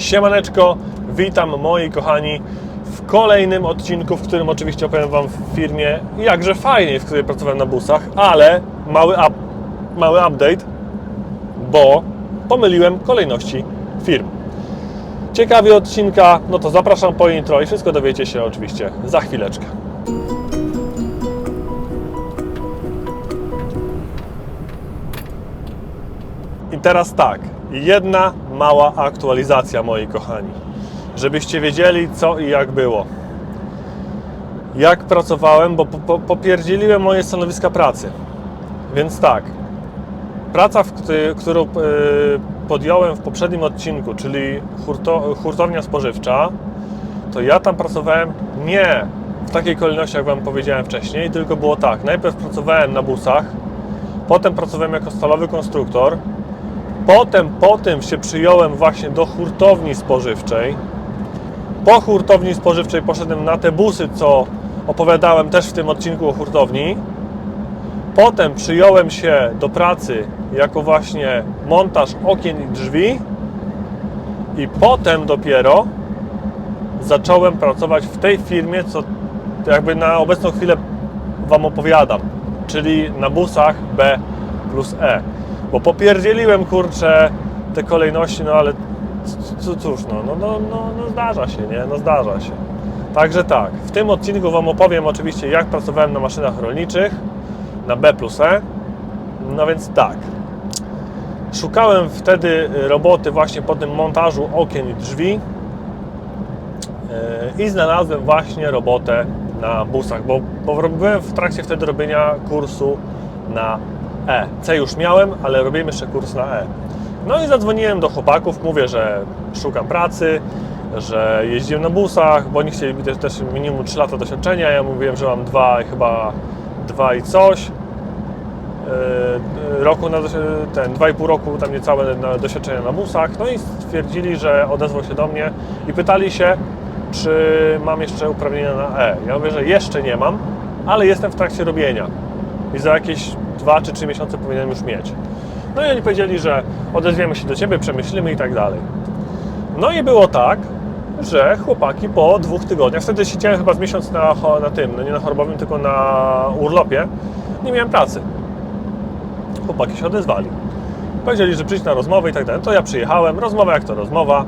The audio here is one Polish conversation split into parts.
Siemaneczko, witam moi kochani w kolejnym odcinku, w którym oczywiście opowiem Wam w firmie jakże fajnie, w której pracowałem na busach, ale mały, up, mały update, bo pomyliłem kolejności firm. Ciekawy odcinka, no to zapraszam po intro i wszystko dowiecie się oczywiście za chwileczkę. I teraz tak, jedna mała aktualizacja, moi kochani, żebyście wiedzieli co i jak było. Jak pracowałem, bo po, po, popierdzieliłem moje stanowiska pracy. Więc tak, praca, którą e, podjąłem w poprzednim odcinku, czyli hurto, hurtownia spożywcza, to ja tam pracowałem nie w takiej kolejności, jak Wam powiedziałem wcześniej, tylko było tak, najpierw pracowałem na busach, potem pracowałem jako stalowy konstruktor, Potem po tym się przyjąłem właśnie do hurtowni spożywczej. Po hurtowni spożywczej poszedłem na te busy, co opowiadałem też w tym odcinku o hurtowni. Potem przyjąłem się do pracy jako właśnie montaż okien i drzwi. I potem dopiero zacząłem pracować w tej firmie, co jakby na obecną chwilę Wam opowiadam, czyli na busach B plus E. Bo popierdzieliłem, kurczę, te kolejności, no ale cóż, no, no, no, no, no zdarza się, nie? No zdarza się. Także tak, w tym odcinku Wam opowiem oczywiście, jak pracowałem na maszynach rolniczych, na B plus E. No więc tak, szukałem wtedy roboty właśnie po tym montażu okien i drzwi Yy, i znalazłem właśnie robotę na busach, bo, bo byłem w trakcie wtedy robienia kursu na E. C już miałem, ale robiłem jeszcze kurs na E. No i zadzwoniłem do chłopaków, mówię, że szukam pracy, że jeździłem na busach, bo oni chcieli też, też minimum 3 lata doświadczenia. Ja mówiłem, że mam dwa, chyba dwa i coś. Yy, roku na ten, dwa i pół roku tam niecałe na doświadczenia na busach. No i stwierdzili, że odezwał się do mnie i pytali się, czy mam jeszcze uprawnienia na E. Ja mówię, że jeszcze nie mam, ale jestem w trakcie robienia i za jakieś 2 czy 3 miesiące powinienem już mieć. No i oni powiedzieli, że odezwiemy się do Ciebie, przemyślimy i tak dalej. No i było tak, że chłopaki po dwóch tygodniach, wtedy siedziałem chyba z miesiąc na, na tym, no nie na chorobowym, tylko na urlopie, nie miałem pracy. Chłopaki się odezwali. Powiedzieli, że przyjdź na rozmowę i tak dalej. To ja przyjechałem, rozmowa jak to rozmowa,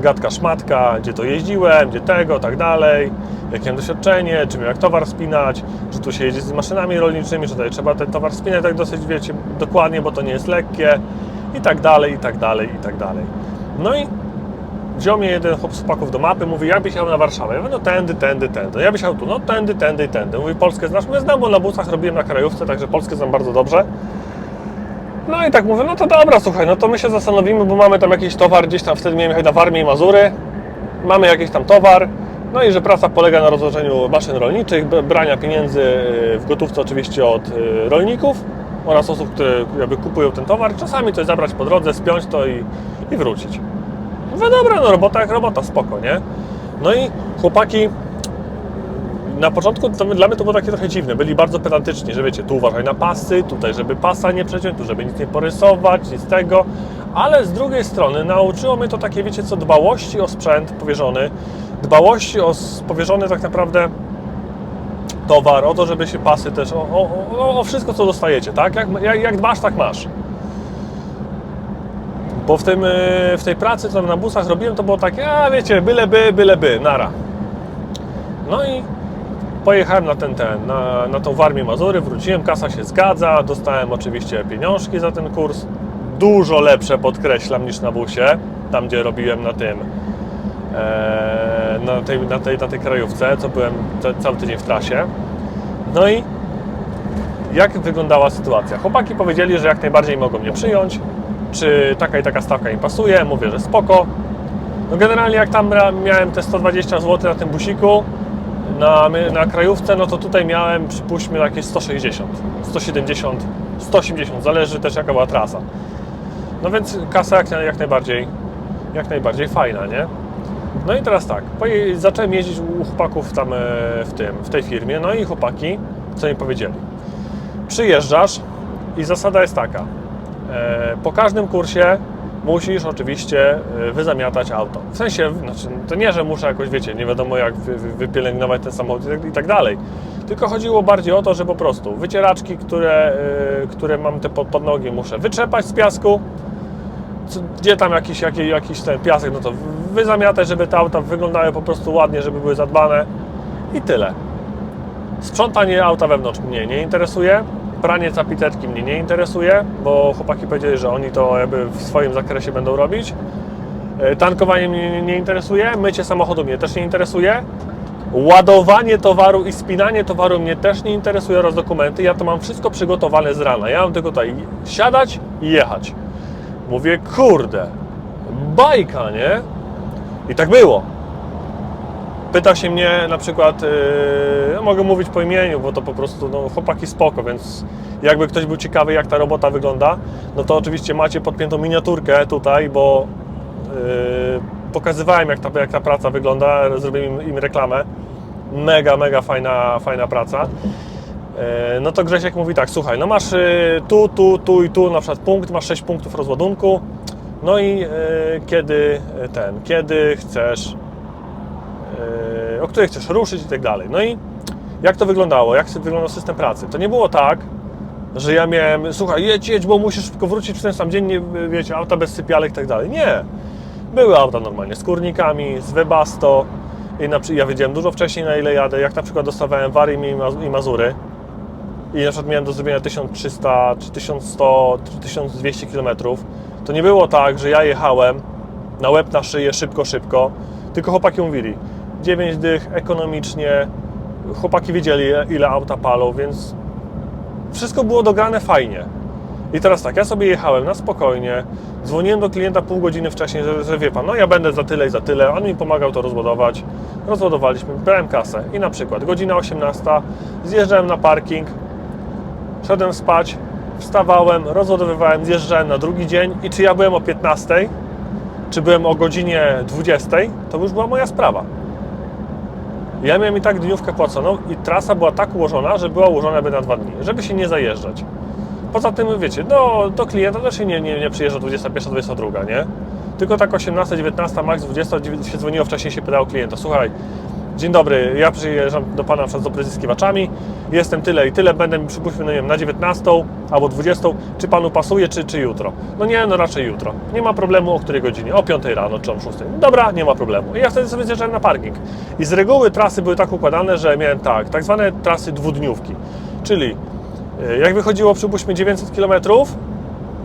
gadka szmatka, gdzie to jeździłem, gdzie tego, tak dalej, jakie mam doświadczenie, czym jak towar spinać, że tu się jedzie z maszynami rolniczymi, że tutaj trzeba ten towar spinać tak dosyć, wiecie, dokładnie, bo to nie jest lekkie i tak dalej, i tak dalej, i tak dalej. No i wziął mnie jeden chłop z chłopaków do mapy, mówi, jak byś jechał na Warszawę? Ja mówię, no tędy, tędy, tędy. Ja byś jechał tu, no tędy, tędy i tędy. Mówi, Polskę znasz? Mówię, znam, bo na busach robiłem na krajówce, także Polskę znam bardzo dobrze. No i tak mówię, no to dobra, słuchaj, no to my się zastanowimy, bo mamy tam jakiś towar, gdzieś tam wtedy miałem jechać na Warmię i Mazury, mamy jakiś tam towar, no i że praca polega na rozłożeniu maszyn rolniczych, brania pieniędzy y, w gotówce oczywiście od y, rolników oraz osób, które jakby kupują ten towar, czasami coś zabrać po drodze, spiąć to i, i wrócić. Mówię, dobra, no robota jak robota, spoko, nie? No i chłopaki na początku to dla mnie to było takie trochę dziwne. Byli bardzo pedantyczni, że wiecie, tu uważaj na pasy, tutaj, żeby pasa nie przeciąć, tu, żeby nic nie porysować, nic tego. Ale z drugiej strony nauczyło mnie to takie, wiecie co, dbałości o sprzęt powierzony, dbałości o powierzony tak naprawdę towar, o to, żeby się pasy też, o, o, o, wszystko, co dostajecie, tak? Jak, jak, jak dbasz, tak masz. Bo w, tym, w tej pracy, co na busach robiłem, to było takie, a wiecie, byle by, byle by, nara. No i pojechałem na ten, ten, na, na tą Warmię Mazury, wróciłem, kasa się zgadza, dostałem oczywiście pieniążki za ten kurs. Dużo lepsze podkreślam niż na busie, tam gdzie robiłem na tym, e, na, tej, na, tej, na tej krajówce, co byłem ca- cały tydzień w trasie. No i jak wyglądała sytuacja? Chłopaki powiedzieli, że jak najbardziej mogą mnie przyjąć, czy taka i taka stawka im pasuje, mówię, że spoko. No generalnie jak tam miałem te 120 zł na tym busiku, na, na krajówce, no to tutaj miałem, przypuśćmy, jakieś 160, 170, 180, zależy też jaka była trasa. No więc kasa jak, jak najbardziej, jak najbardziej fajna, nie? No i teraz tak, zacząłem jeździć u chłopaków tam e, w tym, w tej firmie, no i chłopaki, co mi powiedzieli? Przyjeżdżasz i zasada jest taka, e, po każdym kursie musisz oczywiście y, wyzamiatać auto. W sensie, znaczy, to nie, że muszę jakoś, wiecie, nie wiadomo jak wy, wy- wypielęgnować ten samochód i tak, i tak dalej. Tylko chodziło bardziej o to, że po prostu wycieraczki, które, y, które mam te pod, pod nogi, muszę wytrzepać z piasku, gdzie tam jakiś, jakiś, jakiś ten piasek, no to wyzamiatać, żeby te auta wyglądały po prostu ładnie, żeby były zadbane i tyle. Sprzątanie auta wewnątrz mnie nie interesuje, pranie zapiterki mnie nie interesuje, bo chłopaki powiedzieli, że oni to jakby w swoim zakresie będą robić. E, Tankowanie mnie nie- nie interesuje, mycie samochodu mnie też nie interesuje. Ładowanie towaru i spinanie towaru mnie też nie interesuje oraz dokumenty. Ja to mam wszystko przygotowane z rana. Ja mam tylko tutaj siadać i jechać. Mówię, kurde, bajka, nie? I tak było. Pyta się mnie na przykład, yy, mogę mówić po imieniu, bo to po prostu no, chłopaki spoko, więc jakby ktoś był ciekawy jak ta robota wygląda, no to oczywiście macie podpiętą miniaturkę tutaj, bo yy, pokazywałem jak ta, jak ta praca wygląda, zrobiłem im, im reklamę. Mega, mega fajna, fajna praca. Yy, No to Grzesiek mówi tak, słuchaj, no masz yy, tu, tu, tu i tu na przykład punkt, masz 6 punktów rozładunku, no i yy, kiedy ten, kiedy chcesz o której chcesz ruszyć i tak dalej. No i jak to wyglądało? Jak wyglądał system pracy? To nie było tak, że ja miałem, słuchaj, jedź, jedź, bo musisz szybko wrócić w ten sam dzień, nie, wiecie, auta bez sypialek i tak dalej. Nie. Były auta normalnie z kurnikami, z Webasto i na, ja wiedziałem dużo wcześniej na ile jadę, jak na przykład dostawałem Wary i Mazury i na przykład miałem do zrobienia 1300, czy 1100, czy 1200 km, to nie było tak, że ja jechałem na łeb na szyję szybko, szybko, tylko chłopaki mówili 9 dych, ekonomicznie, chłopaki wiedzieli ile auta palą, więc wszystko było dograne fajnie. I teraz tak, ja sobie jechałem na spokojnie, dzwoniłem do klienta pół godziny wcześniej, że, że wie pan, no ja będę za tyle i za tyle, on mi pomagał to rozładować, rozładowaliśmy, brałem kasę. I na przykład godzina 18, zjeżdżałem na parking, szedłem spać, wstawałem, rozładowywałem, zjeżdżałem na drugi dzień. I czy ja byłem o 15, czy byłem o godzinie 20, to już była moja sprawa. Ja miałem i tak dniówkę płaconą i trasa była tak ułożona, że była ułożona by na dwa dni, żeby się nie zajeżdżać. Poza tym, wiecie, do, do klienta też się nie, nie, nie przyjeżdża 21, 22, nie? Tylko tak 18, 19, max 20 się dzwoniło wcześniej, się pytało klienta, słuchaj, dzień dobry, ja przyjeżdżam do Pana na przykład z opryskiwaczami, jestem tyle i tyle, będę, przypuśćmy, no nie wiem, na 19 albo 20, czy Panu pasuje, czy, czy jutro? No nie, no raczej jutro. Nie ma problemu, o której godzinie? O 5 rano, czy o 6. Dobra, nie ma problemu. I ja wtedy sobie zjeżdżałem na parking. I z reguły trasy były tak układane, że miałem tak, tak zwane trasy dwudniówki, czyli e, jak wychodziło, przypuśćmy, 900 km,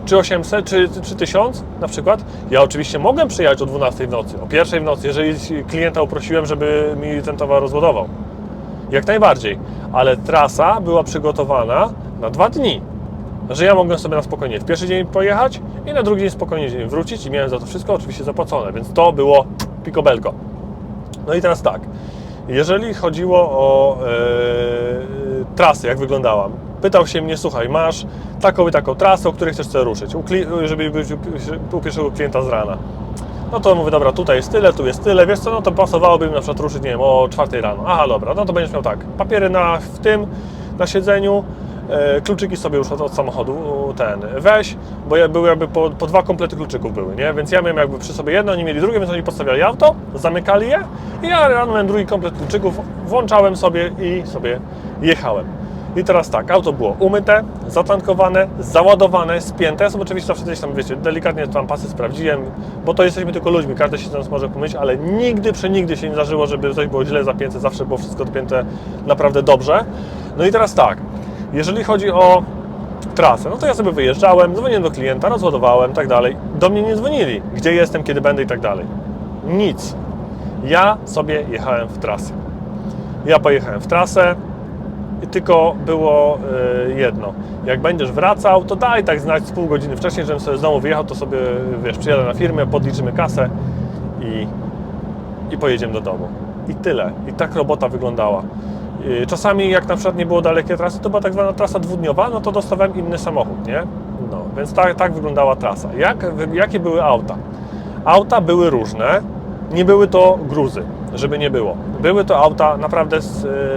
czy 800, czy, czy 1000 na przykład, ja oczywiście mogłem przyjechać o 12 w nocy, o 1 w nocy, jeżeli klienta uprosiłem, żeby mi ten towar rozładował. Jak najbardziej, ale trasa była przygotowana na dwa dni. Że ja mogłem sobie na spokojnie w pierwszy dzień pojechać i na drugi dzień spokojnie wrócić i miałem za to wszystko oczywiście zapłacone, więc to było picobelko. No i teraz tak, jeżeli chodziło o e, trasy, jak wyglądała, pytał się mnie, słuchaj, masz taką i taką trasę, o której chcesz sobie ruszyć, kli- żeby być u- pierwszego klienta z rana. No to mówię, dobra, tutaj jest tyle, tu jest tyle, wiesz co, no to pasowałoby mi na przykład ruszyć, nie wiem, o 4 rano. Aha, dobra, no to będziesz miał tak, papiery na, w tym, na siedzeniu, e, kluczyki sobie już od, od samochodu, ten, weź, bo ja, były jakby po, po dwa komplety kluczyków były, nie? Więc ja miałem jakby przy sobie jedno, oni mieli drugie, więc oni podstawiali auto, zamykali je i ja rano miałem drugi komplet kluczyków, włączałem sobie i sobie jechałem. I teraz tak, auto było umyte, zatankowane, załadowane, spięte. Ja sobie oczywiście zawsze gdzieś tam, wiecie, delikatnie tam pasy sprawdziłem, bo to jesteśmy tylko ludźmi, każdy się nas może pomylić, ale nigdy, przenigdy się nie zdarzyło, żeby coś było źle zapięte, zawsze było wszystko dopięte naprawdę dobrze. No i teraz tak, jeżeli chodzi o trasę, no to ja sobie wyjeżdżałem, dzwoniłem do klienta, rozładowałem, tak dalej. Do mnie nie dzwonili, gdzie jestem, kiedy będę i tak dalej. Nic. Ja sobie jechałem w trasę. Ja pojechałem w trasę, tylko było y, jedno. Jak będziesz wracał, to daj tak znać z pół godziny wcześniej, żebym sobie znowu wyjechał, to sobie, wiesz, przyjadę na firmę, podliczymy kasę i, i pojedziemy do domu. I tyle. I tak robota wyglądała. Y, Czasami jak na przykład nie było dalekie trasy, to była tak zwana trasa dwudniowa, no to dostawałem inny samochód, nie? No, więc tak, tak wyglądała trasa. Jak, jakie były auta? Auta były różne, nie były to gruzy, żeby nie było. Były to auta naprawdę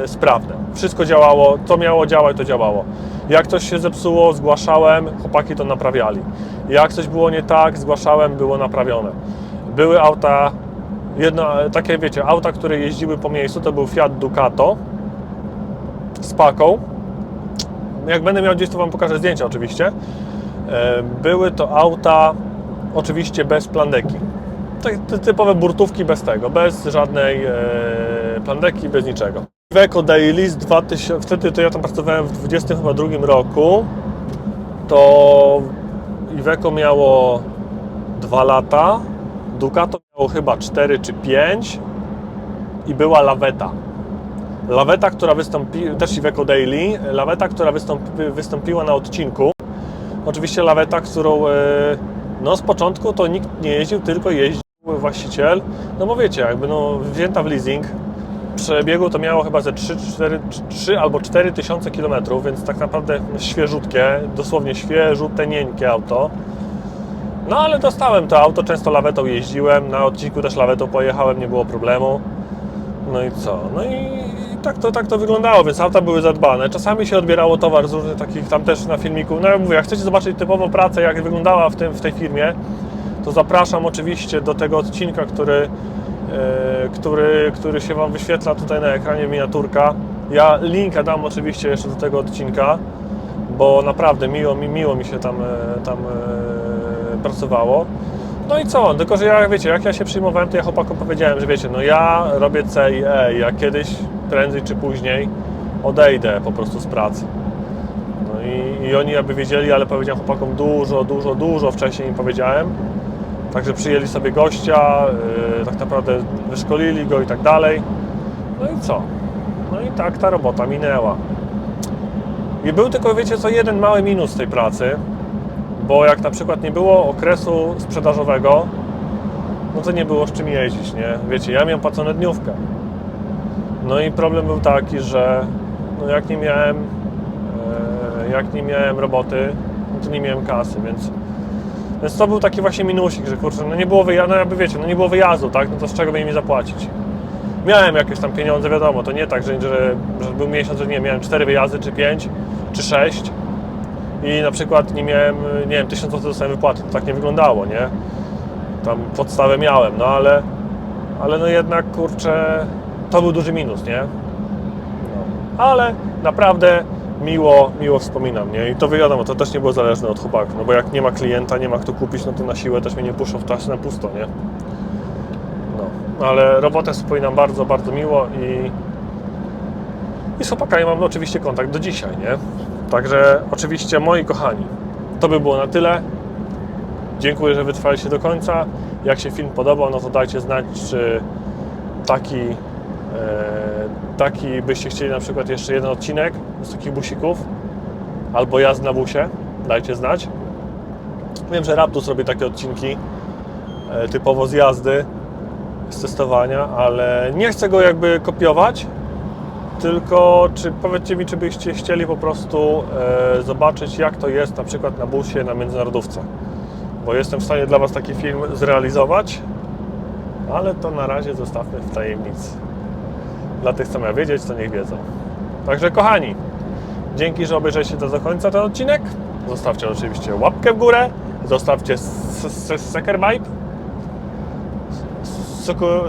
e, sprawne. Wszystko działało, co miało działać, to działało. Jak coś się zepsuło, zgłaszałem, chłopaki to naprawiali. Jak coś było nie tak, zgłaszałem, było naprawione. Były auta, jedno, takie wiecie, auta, które jeździły po miejscu, to był Fiat Ducato z paką. Jak będę miał gdzieś, to Wam pokażę zdjęcia oczywiście. E, Były to auta oczywiście bez plandeki. Tak, ty- typowe burtówki bez tego, bez żadnej e, plandeki, bez niczego. Iveco Daily z 2000, wtedy to ja tam pracowałem w 22 roku, to Iveco miało 2 lata, Ducato miało chyba 4 czy 5 i była laweta. Laweta, która wystąpiła, też Iveco Daily, laweta, która wystąpi, wystąpiła na odcinku. Oczywiście laweta, którą e, no z początku to nikt nie jeździł, tylko jeździł właściciel. No bo wiecie, jakby no wzięta w leasing, przebiegu to miało chyba ze 3, 4, 3 albo 4 tysiące kilometrów, więc tak naprawdę świeżutkie, dosłownie świeżutenieńkie auto. No ale dostałem to auto, często lawetą jeździłem, na odcinku też lawetą pojechałem, nie było problemu. No i co? No i tak to, tak to wyglądało, więc auta były zadbane. Czasami się odbierało towar z różnych takich, tam też na filmiku. No ja mówię, jak chcecie zobaczyć typową pracę, jak wyglądała w, tym, w tej firmie, to zapraszam oczywiście do tego odcinka, który, e, który, który się Wam wyświetla tutaj na ekranie, miniaturka. Ja linka dam oczywiście jeszcze do tego odcinka, bo naprawdę miło mi, miło mi się tam, e, tam e, pracowało. No i co? Tylko, że ja, wiecie, jak ja się przyjmowałem, to ja chłopakom powiedziałem, że wiecie, no ja robię C i E, ja kiedyś, prędzej czy później odejdę po prostu z pracy. No i, i oni jakby wiedzieli, ale powiedziałem chłopakom dużo, dużo, dużo wcześniej im powiedziałem. Także przyjęli sobie gościa, yy, tak naprawdę wyszkolili go i tak dalej. No i co? No i tak ta robota minęła. I był tylko, wiecie co, jeden mały minus tej pracy, bo jak na przykład nie było okresu sprzedażowego, no to nie było z czym jeździć, nie? Wiecie, ja miałem płacone dniówkę. No i problem był taki, że no jak nie miałem e, jak nie miałem roboty, no to nie miałem kasy, więc więc to był taki właśnie minusik, że kurczę, no nie było wyjazdu, no jakby wiecie, no nie było wyjazdu, tak? No to z czego by mi zapłacić? Miałem jakieś tam pieniądze, wiadomo, to nie tak, że, że, że był miesiąc, że nie miałem 4 wyjazdy, czy 5, czy 6 i na przykład nie miałem, nie wiem, 1000 zł dostałem wypłaty, to tak nie wyglądało, nie? Tam podstawę miałem, no ale, ale no jednak, kurczę, to był duży minus, nie? No. Ale naprawdę miło, miło wspominam, nie? I to wiadomo, to też nie było zależne od chłopaków, no bo jak nie ma klienta, nie ma kto kupić, no to na siłę też mnie nie puszczą w trasę na pusto, nie? No, ale robotę wspominam bardzo, bardzo miło i i z chłopakami mam oczywiście kontakt do dzisiaj, nie? Także oczywiście moi kochani, to by było na tyle. Dziękuję, że wytrwaliście do końca. Jak się film podobał, no to dajcie znać, czy taki, e, taki byście chcieli na przykład jeszcze jeden odcinek z takich busików albo jazd na busie. Dajcie znać. Wiem, że Raptus robi takie odcinki e, typowo z jazdy, z testowania, ale nie chcę go jakby kopiować, tylko czy powiedzcie mi, czy byście chcieli po prostu e, zobaczyć, jak to jest na przykład na busie na międzynarodówce. Bo jestem w stanie dla Was taki film zrealizować, ale to na razie zostawmy w tajemnicy. Dla tych, co mają wiedzieć, to niech wiedzą. Także kochani, dzięki, że obejrzeliście do końca ten odcinek. Zostawcie oczywiście łapkę w górę, zostawcie Sucker Vibe,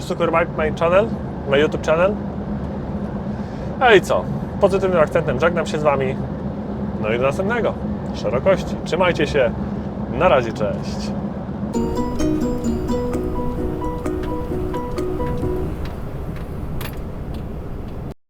Sucker Vibe my channel, my YouTube channel. No i co? Pozytywnym akcentem żegnam się z Wami. No i do następnego. Szerokości. Trzymajcie się. Na razie, cześć.